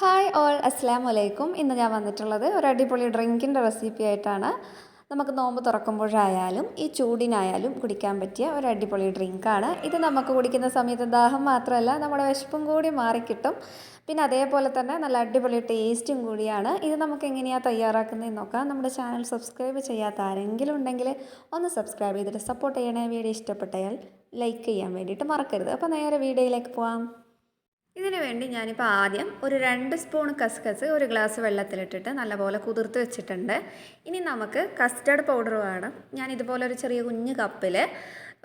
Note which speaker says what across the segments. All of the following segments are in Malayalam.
Speaker 1: ഹായ് ഓൾ അസ്സാം വലൈക്കും ഇന്ന് ഞാൻ വന്നിട്ടുള്ളത് ഒരു അടിപൊളി ഡ്രിങ്കിന്റെ റെസിപ്പി ആയിട്ടാണ്. നമുക്ക് നോമ്പ് തുറക്കുമ്പോഴായാലും ഈ ചൂടിനായാലും കുടിക്കാൻ പറ്റിയ ഒരു അടിപൊളി ഡ്രിങ്കാണ്. ഇത് നമുക്ക് കുടിക്കുന്ന സമയത്ത് ദാഹം മാത്രമല്ല നമ്മുടെ വിശപ്പും കൂടി മാറിക്കിട്ടും. പിന്നെ അതേപോലെ തന്നെ നല്ല അടിപൊളി ടേസ്റ്റും കൂടിയാണ്. ഇത് നമുക്ക് എങ്ങനെയാണ് തയ്യാറാക്കുന്നതെന്ന് നോക്കാം. നമ്മുടെ ചാനൽ സബ്സ്ക്രൈബ് ചെയ്യാത്ത ആരെങ്കിലും ഉണ്ടെങ്കിൽ ഒന്ന് സബ്സ്ക്രൈബ് ചെയ്തിട്ട് സപ്പോർട്ട് ചെയ്യണേ. വീഡിയോ ഇഷ്ടപ്പെട്ടാൽ ലൈക്ക് ചെയ്യാൻ വേണ്ടിയിട്ട് മറക്കരുത്. അപ്പോൾ നേരെ വീഡിയോയിലേക്ക് പോവാം. ഇതിന് വേണ്ടി ഞാനിപ്പോൾ ആദ്യം ഒരു രണ്ട് സ്പൂൺ കസ്കസ് ഒരു ഗ്ലാസ് വെള്ളത്തിലിട്ടിട്ട് നല്ലപോലെ കുതിർത്ത് വെച്ചിട്ടുണ്ട്. ഇനി നമുക്ക് കസ്റ്റർഡ് പൗഡർ വേണം. ഞാൻ ഇതുപോലെ ഒരു ചെറിയ കുഞ്ഞ് കപ്പിൽ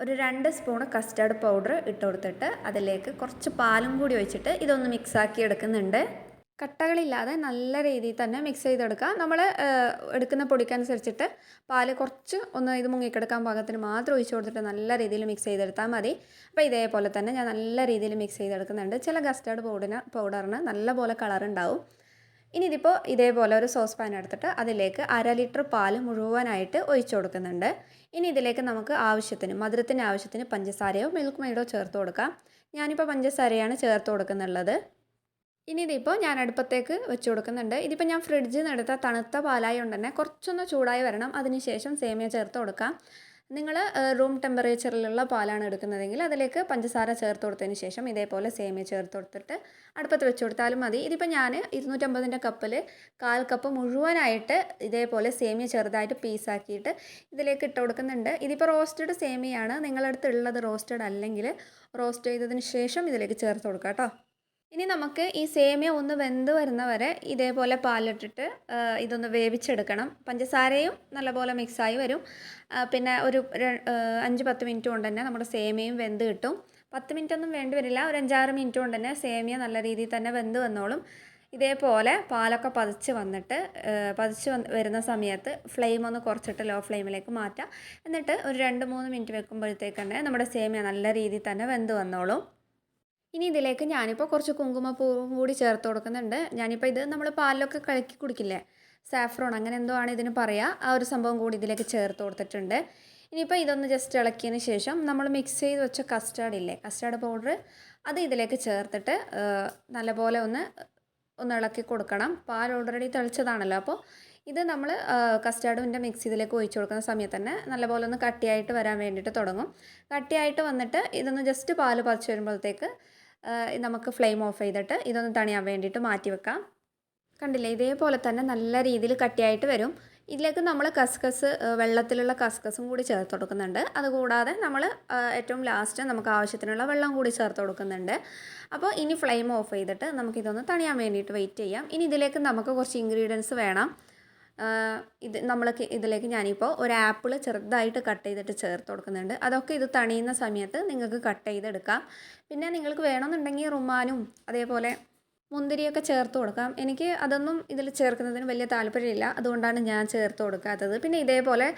Speaker 1: ഒരു രണ്ട് സ്പൂൺ കസ്റ്റർഡ് പൗഡർ ഇട്ട് കൊടുത്തിട്ട് അതിലേക്ക് കുറച്ച് പാലും കൂടി ഒഴിച്ചിട്ട് ഇതൊന്ന് മിക്സാക്കി എടുക്കുന്നുണ്ട്. കട്ടകളില്ലാതെ നല്ല രീതിയിൽ തന്നെ മിക്സ് ചെയ്തെടുക്കുക. നമ്മൾ എടുക്കുന്ന പൊടിക്കനുസരിച്ചിട്ട് പാൽ കുറച്ച് ഒന്ന് ഇത് മുങ്ങിക്കെടുക്കാൻ പാകത്തിന് മാത്രം ഒഴിച്ചു കൊടുത്തിട്ട് നല്ല രീതിയിൽ മിക്സ് ചെയ്തെടുത്താൽ മതി. അപ്പോൾ ഇതേപോലെ തന്നെ ഞാൻ നല്ല രീതിയിൽ മിക്സ് ചെയ്തെടുക്കുന്നുണ്ട്. ചില കസ്റ്റേർഡ് പൗഡിന് പൗഡറിന് നല്ല പോലെ കളർ ഉണ്ടാവും. ഇനി ഇതിപ്പോൾ ഇതേപോലെ ഒരു സോസ് പാൻ എടുത്തിട്ട് അതിലേക്ക് അര ലിറ്റർ പാൽ മുഴുവനായിട്ട് ഒഴിച്ചു കൊടുക്കുന്നുണ്ട്. ഇനി ഇതിലേക്ക് നമുക്ക് ആവശ്യത്തിന് മധുരത്തിന് ആവശ്യത്തിന് പഞ്ചസാരയോ മിൽക്ക് മെയ്ഡോ ചേർത്ത് കൊടുക്കാം. ഞാനിപ്പോൾ പഞ്ചസാരയാണ് ചേർത്ത് കൊടുക്കുന്നുള്ളത്. ഇനി ഇതിപ്പോൾ ഞാൻ അടുപ്പത്തേക്ക് വെച്ച് കൊടുക്കുന്നുണ്ട്. ഇതിപ്പോൾ ഞാൻ ഫ്രിഡ്ജിൽ നിന്ന് എടുത്ത തണുത്ത പാലായ കൊണ്ട് തന്നെ കുറച്ചൊന്ന് ചൂടായി വരണം. അതിനുശേഷം സേമിയ ചേർത്ത് കൊടുക്കാം. നിങ്ങൾ റൂം ടെമ്പറേച്ചറിലുള്ള പാലാണ് എടുക്കുന്നതെങ്കിൽ അതിലേക്ക് പഞ്ചസാര ചേർത്ത് കൊടുത്തതിന് ശേഷം ഇതേപോലെ സേമിയ ചേർത്ത് കൊടുത്തിട്ട് അടുപ്പത്ത് വെച്ച് കൊടുത്താലും മതി. ഇതിപ്പോൾ ഞാൻ ഇരുന്നൂറ്റമ്പതിന്റെ കപ്പിൽ കാൽ കപ്പ് മുഴുവനായിട്ട് ഇതേപോലെ സേമിയ ചെറുതായിട്ട് പീസാക്കിയിട്ട് ഇതിലേക്ക് ഇട്ട് കൊടുക്കുന്നുണ്ട്. ഇതിപ്പോൾ റോസ്റ്റഡ് സേമിയാണ് നിങ്ങളടുത്ത് ഉള്ളത് റോസ്റ്റഡ് അല്ലെങ്കിൽ റോസ്റ്റ് ചെയ്തതിന് ശേഷം ഇതിലേക്ക് ചേർത്ത് കൊടുക്കാം കേട്ടോ. ഇനി നമുക്ക് ഈ സേമിയ ഒന്ന് വെന്ത് വരുന്നവരെ ഇതേപോലെ പാലിട്ടിട്ട് ഇതൊന്ന് വേവിച്ചെടുക്കണം. പഞ്ചസാരയും നല്ലപോലെ മിക്സായി വരും. പിന്നെ ഒരു അഞ്ച് പത്ത് മിനിറ്റ് കൊണ്ട് തന്നെ നമ്മുടെ സേമിയയും വെന്ത് കിട്ടും. പത്ത് മിനിറ്റ് ഒന്നും വേണ്ടി വരില്ല. ഒരു അഞ്ചാറ് മിനിറ്റ് കൊണ്ട് തന്നെ സേമിയ നല്ല രീതിയിൽ തന്നെ വെന്ത് വന്നോളും. ഇതേപോലെ പാലൊക്കെ പതിച്ച് വന്നിട്ട് പതിച്ച് വരുന്ന സമയത്ത് ഫ്ലെയിം ഒന്ന് കുറച്ചിട്ട് ലോ ഫ്ലെയിമിലേക്ക് മാറ്റാം. എന്നിട്ട് ഒരു രണ്ട് മൂന്ന് മിനിറ്റ് വെക്കുമ്പോഴത്തേക്ക് തന്നെ നമ്മുടെ സേമിയ നല്ല രീതിയിൽ തന്നെ വെന്ത് വന്നോളും. ഇനി ഇതിലേക്ക് ഞാനിപ്പോൾ കുറച്ച് കുങ്കുമപ്പൂവും കൂടി ചേർത്ത് കൊടുക്കുന്നുണ്ട്. ഞാനിപ്പോൾ ഇത് നമ്മൾ പാലിലൊക്കെ കലക്കി കുടിക്കില്ലേ? സാഫ്രോൺ അങ്ങനെ എന്തോ ആണ് ഇതിന് പറയുക ആ ഒരു സംഭവം കൂടി ഇതിലേക്ക് ചേർത്ത് കൊടുത്തിട്ടുണ്ട്. ഇനിയിപ്പോൾ ഇതൊന്ന് ജസ്റ്റ് ഇളക്കിയതിന് ശേഷം നമ്മൾ മിക്സ് ചെയ്ത് വെച്ച കസ്റ്റാർഡ് ഇല്ലേ? കസ്റ്റാർഡ് പൗഡർ അത് ഇതിലേക്ക് ചേർത്തിട്ട് നല്ലപോലെ ഒന്ന് ഒന്ന് ഇളക്കി കൊടുക്കണം. പാൽ ഓൾറെഡി തെളിച്ചതാണല്ലോ. അപ്പോൾ ഇത് നമ്മൾ കസ്റ്റാർഡിന്റെ മിക്സ് ഇതിലേക്ക് ഒഴിച്ചു കൊടുക്കുന്ന സമയത്ത് തന്നെ നല്ലപോലെ ഒന്ന് കട്ടിയായിട്ട് വരാൻ വേണ്ടിയിട്ട് തുടങ്ങും. കട്ടിയായിട്ട് വന്നിട്ട് ഇതൊന്ന് ജസ്റ്റ് പാൽ പറിച്ച് വരുമ്പോഴത്തേക്ക് നമുക്ക് ഫ്ലെയിം ഓഫ് ചെയ്തിട്ട് ഇതൊന്ന് തണിയാൻ വേണ്ടിയിട്ട് മാറ്റി വെക്കാം. കണ്ടില്ലേ? ഇതേപോലെ തന്നെ നല്ല രീതിയിൽ കട്ടിയായിട്ട് വരും. ഇതിലേക്ക് നമ്മൾ കസ്കസ് വെള്ളത്തിലുള്ള കസ്കസും കൂടി ചേർത്ത് കൊടുക്കുന്നുണ്ട്. അതുകൂടാതെ നമ്മൾ ഏറ്റവും ലാസ്റ്റ് നമുക്ക് ആവശ്യത്തിനുള്ള വെള്ളം കൂടി ചേർത്ത് കൊടുക്കുന്നുണ്ട്. അപ്പോൾ ഇനി ഫ്ലെയിം ഓഫ് ചെയ്തിട്ട് നമുക്കിതൊന്ന് തണിയാൻ വേണ്ടിയിട്ട് വെയിറ്റ് ചെയ്യാം. ഇനി ഇതിലേക്ക് നമുക്ക് കുറച്ച് ഇൻഗ്രീഡിയൻസ് വേണം. ഇത് നമ്മൾ ഇതിലേക്ക് ഞാനിപ്പോൾ ഒരു ആപ്പിൾ ചെറുതായിട്ട് കട്ട് ചെയ്തിട്ട് ചേർത്ത് കൊടുക്കുന്നുണ്ട്. അതൊക്കെ ഇത് തണിയുന്ന സമയത്ത് നിങ്ങൾക്ക് കട്ട് ചെയ്തെടുക്കാം. പിന്നെ നിങ്ങൾക്ക് വേണമെന്നുണ്ടെങ്കിൽ റുമാനും അതേപോലെ മുന്തിരിയൊക്കെ ചേർത്ത് കൊടുക്കാം. എനിക്ക് അതൊന്നും ഇതിൽ ചേർക്കുന്നതിന് വലിയ താല്പര്യമില്ല. അതുകൊണ്ടാണ് ഞാൻ ചേർത്ത് കൊടുക്കാത്തത്. പിന്നെ ഇതേപോലെ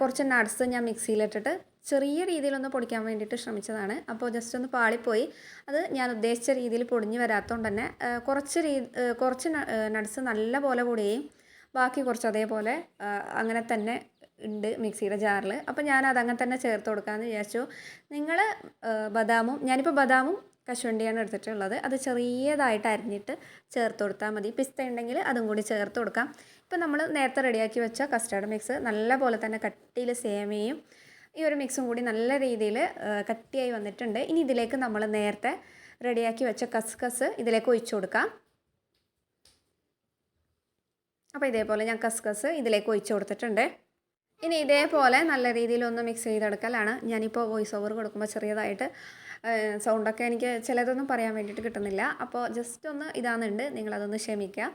Speaker 1: കുറച്ച് നട്സ് ഞാൻ മിക്സിയിലിട്ടിട്ട് ചെറിയ രീതിയിലൊന്ന് പൊടിക്കാൻ വേണ്ടിയിട്ട് ശ്രമിച്ചതാണ്. അപ്പോൾ ജസ്റ്റ് ഒന്ന് പാളിപ്പോയി. അത് ഞാൻ ഉദ്ദേശിച്ച രീതിയിൽ പൊടിഞ്ഞ് വരാത്തതുകൊണ്ട് തന്നെ കുറച്ച് രീ കുറച്ച് നട്സ് നല്ല പോലെ പൊടിയുകയും ബാക്കി കുറച്ച് അതേപോലെ അങ്ങനെ തന്നെ ഉണ്ട് മിക്സിയുടെ ജാറിൽ. അപ്പോൾ ഞാൻ അതങ്ങനെ തന്നെ ചേർത്ത് കൊടുക്കാമെന്ന് വിചാരിച്ചു. നിങ്ങൾ ബദാമും ഞാനിപ്പോൾ ബദാമും കശുവണ്ടിയാണ് എടുത്തിട്ടുള്ളത്. അത് ചെറിയതായിട്ട് അരിഞ്ഞിട്ട് ചേർത്ത് കൊടുത്താൽ മതി. പിസ്ത ഉണ്ടെങ്കിൽ അതും കൂടി ചേർത്ത് കൊടുക്കാം. ഇപ്പം നമ്മൾ നേരത്തെ റെഡിയാക്കി വെച്ച കസ്റ്റാർഡ് മിക്സ് നല്ല പോലെ തന്നെ കട്ടിയിൽ സേമിയയും ഈ ഒരു മിക്സും കൂടി നല്ല രീതിയിൽ കട്ടിയായി വന്നിട്ടുണ്ട്. ഇനി ഇതിലേക്ക് നമ്മൾ നേരത്തെ റെഡിയാക്കി വെച്ച കസ്കസ് ഇതിലേക്ക് ഒഴിച്ചു കൊടുക്കാം. അപ്പോൾ ഇതേപോലെ ഞാൻ കസ്കസ് ഇതിലേക്ക് ഒഴിച്ചു കൊടുത്തിട്ടുണ്ട്. ഇനി ഇതേപോലെ നല്ല രീതിയിൽ ഒന്ന് മിക്സ് ചെയ്തെടുക്കലാണ്. ഞാനിപ്പോൾ വോയിസ് ഓവർ കൊടുക്കുമ്പോൾ ചെറിയതായിട്ട് സൗണ്ടൊക്കെ എനിക്ക് ചിലതൊന്നും പറയാൻ വേണ്ടിയിട്ട് കിട്ടുന്നില്ല. അപ്പോൾ ജസ്റ്റ് ഒന്ന് ഇതാണെന്നുണ്ട് നിങ്ങളതൊന്ന് ക്ഷമിക്കുക.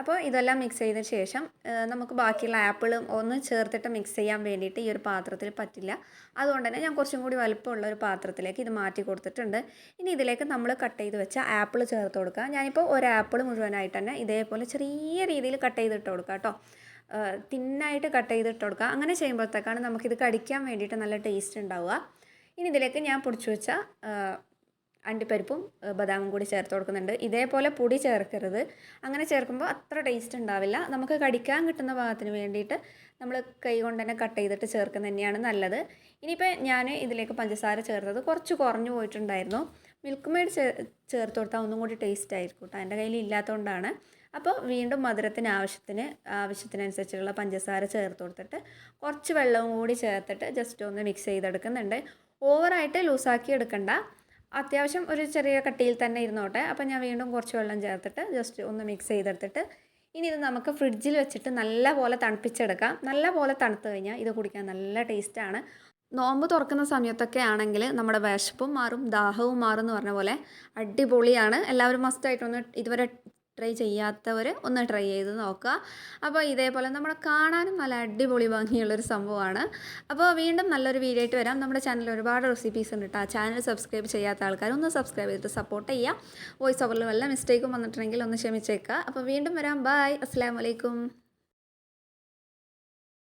Speaker 1: അപ്പോൾ ഇതെല്ലാം മിക്സ് ചെയ്ത ശേഷം നമുക്ക് ബാക്കിയുള്ള ആപ്പിളും ഒന്ന് ചേർത്തിട്ട് മിക്സ് ചെയ്യാൻ വേണ്ടിയിട്ട് ഈ ഒരു പാത്രത്തിൽ പറ്റില്ല. അതുകൊണ്ട് തന്നെ ഞാൻ കുറച്ചും കൂടി വലുപ്പമുള്ള ഒരു പാത്രത്തിലേക്ക് ഇത് മാറ്റി കൊടുത്തിട്ടുണ്ട്. ഇനി ഇതിലേക്ക് നമ്മൾ കട്ട് ചെയ്ത് വെച്ച ആപ്പിൾ ചേർത്ത് കൊടുക്കുക. ഞാനിപ്പോൾ ഒരു ആപ്പിൾ മുഴുവനായിട്ട് തന്നെ ഇതേപോലെ ചെറിയ രീതിയിൽ കട്ട് ചെയ്തിട്ട് കൊടുക്കുക കേട്ടോ. തിന്നായിട്ട് കട്ട് ചെയ്തിട്ട് കൊടുക്കുക. അങ്ങനെ ചെയ്യുമ്പോഴത്തേക്കാണ് നമുക്കിത് കടിക്കാൻ വേണ്ടിയിട്ട് നല്ല ടേസ്റ്റ് ഉണ്ടാവുക. ഇനി ഇതിലേക്ക് ഞാൻ പൊടിച്ചു വെച്ച അണ്ടിപ്പരിപ്പും ബദാമും കൂടി ചേർത്ത് കൊടുക്കുന്നുണ്ട്. ഇതേപോലെ പൊടി ചേർക്കരുത്. അങ്ങനെ ചേർക്കുമ്പോൾ അത്ര ടേസ്റ്റ് ഉണ്ടാവില്ല. നമുക്ക് കടിക്കാൻ കിട്ടുന്ന ഭാഗത്തിന് വേണ്ടിയിട്ട് നമ്മൾ കൈ കൊണ്ട് തന്നെ കട്ട് ചെയ്തിട്ട് ചേർക്കുന്നത് തന്നെയാണ് നല്ലത്. ഇനിയിപ്പോൾ ഞാൻ ഇതിലേക്ക് പഞ്ചസാര ചേർത്തത് കുറച്ച് കുറഞ്ഞു പോയിട്ടുണ്ടായിരുന്നു. മിൽക്ക് മെയ്ഡ് ചേർത്ത് കൊടുത്താൽ ഒന്നും കൂടി ടേസ്റ്റ് ആയിരിക്കും കേട്ടോ എന്റെ കയ്യിൽ ഇല്ലാത്തതുകൊണ്ടാണ് അപ്പോൾ വീണ്ടും മധുരത്തിന് ആവശ്യത്തിന് ആവശ്യത്തിനനുസരിച്ചുള്ള പഞ്ചസാര ചേർത്ത് കൊടുത്തിട്ട് കുറച്ച് വെള്ളവും കൂടി ചേർത്തിട്ട് ജസ്റ്റ് ഒന്ന് മിക്സ് ചെയ്തെടുക്കുന്നുണ്ട്. ഓവറായിട്ട് ലൂസാക്കി എടുക്കണ്ട. അത്യാവശ്യം ഒരു ചെറിയ കട്ടിയിൽ തന്നെ ഇരുന്നോട്ടെ. അപ്പോൾ ഞാൻ വീണ്ടും കുറച്ച് വെള്ളം ചേർത്തിട്ട് ജസ്റ്റ് ഒന്ന് മിക്സ് ചെയ്തെടുത്തിട്ട് ഇനി ഇത് നമുക്ക് ഫ്രിഡ്ജിൽ വെച്ചിട്ട് നല്ല പോലെ തണുപ്പിച്ചെടുക്കാം. നല്ല പോലെ തണുത്ത് കഴിഞ്ഞാൽ ഇത് കുടിക്കാൻ നല്ല ടേസ്റ്റാണ് നോമ്പ് തുറക്കുന്ന സമയത്തൊക്കെ ആണെങ്കിൽ നമ്മുടെ വിശപ്പും മാറും ദാഹവും മാറും എന്ന് പറഞ്ഞ പോലെ അടിപൊളിയാണ്. എല്ലാവരും മസ്റ്റായിട്ടൊന്ന് ഇതുവരെ ട്രൈ ചെയ്യാത്തവർ ഒന്ന് ട്രൈ ചെയ്ത് നോക്കുക. അപ്പോൾ ഇതേപോലെ നമ്മൾ കാണാനും നല്ല അടിപൊളി ഭംഗിയുള്ളൊരു സംഭവമാണ്. അപ്പോൾ വീണ്ടും നല്ലൊരു വീഡിയോ ആയിട്ട് വരാം. നമ്മുടെ ചാനൽ ഒരുപാട് റെസിപ്പീസ് ഉണ്ട് കേട്ടോ ചാനൽ സബ്സ്ക്രൈബ് ചെയ്യാത്ത ആൾക്കാർ ഒന്ന് സബ്സ്ക്രൈബ് ചെയ്തിട്ട് സപ്പോർട്ട് ചെയ്യുക. വോയിസ് ഓവറിൽ വല്ല മിസ്റ്റേക്കും വന്നിട്ടുണ്ടെങ്കിൽ ഒന്ന് ക്ഷമിച്ചേക്കുക. അപ്പോൾ വീണ്ടും വരാം. ബായ് അസ്സാം വലൈക്കും